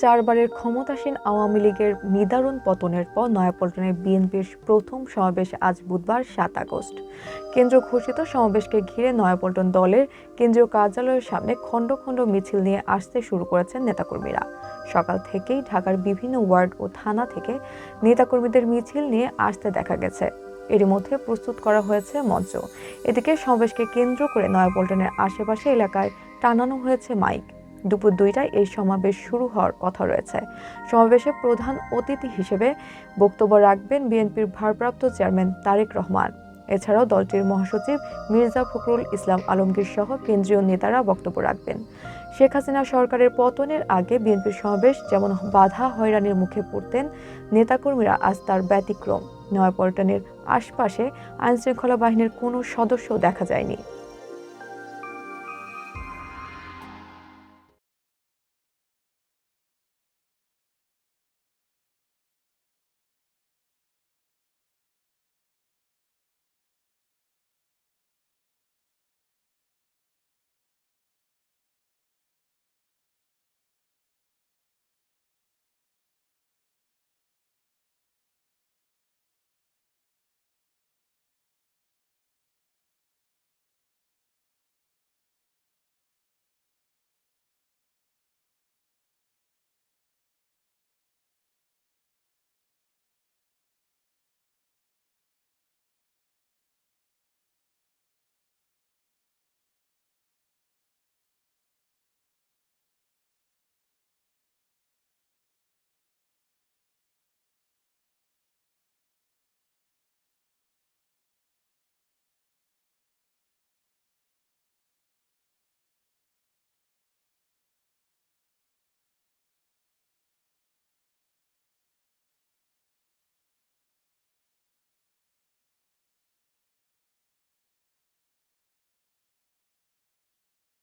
চারবারের ক্ষমতাসীন আওয়ামী লীগের নিদারুণ পতনের পর নয়াপল্টনে বিএনপির প্রথম সমাবেশ আজ বুধবার সাত আগস্ট। কেন্দ্র ঘোষিত সমাবেশকে ঘিরে নয়াপল্টন দলের কেন্দ্রীয় কার্যালয়ের সামনে খণ্ড খণ্ড মিছিল নিয়ে আসতে শুরু করেছেন নেতাকর্মীরা। সকাল থেকেই ঢাকার বিভিন্ন ওয়ার্ড ও থানা থেকে নেতাকর্মীদের মিছিল নিয়ে আসতে দেখা গেছে। এরই মধ্যে প্রস্তুত করা হয়েছে মঞ্চ। এদিকে সমাবেশকে কেন্দ্র করে নয়াপল্টনের আশেপাশে এলাকায় টানানো হয়েছে মাইক। দুপুর দুইটায় এই সমাবেশ শুরু হওয়ার কথা রয়েছে। সমাবেশে প্রধান অতিথি হিসেবে বক্তব্য রাখবেন বিএনপির ভারপ্রাপ্ত চেয়ারম্যান তারেক রহমান। এছাড়াও দলটির মহাসচিব মির্জা ফখরুল ইসলাম আলমগীর সহ কেন্দ্রীয় নেতারা বক্তব্য রাখবেন। শেখ হাসিনা সরকারের পতনের আগে বিএনপির সমাবেশ যেমন বাধা হয়রানির মুখে পড়তেন, নেতাকর্মীরা আজ তার ব্যতিক্রম। নয়াপল্টনের আশপাশে আইনশৃঙ্খলা বাহিনীর কোনো সদস্য দেখা যায়নি।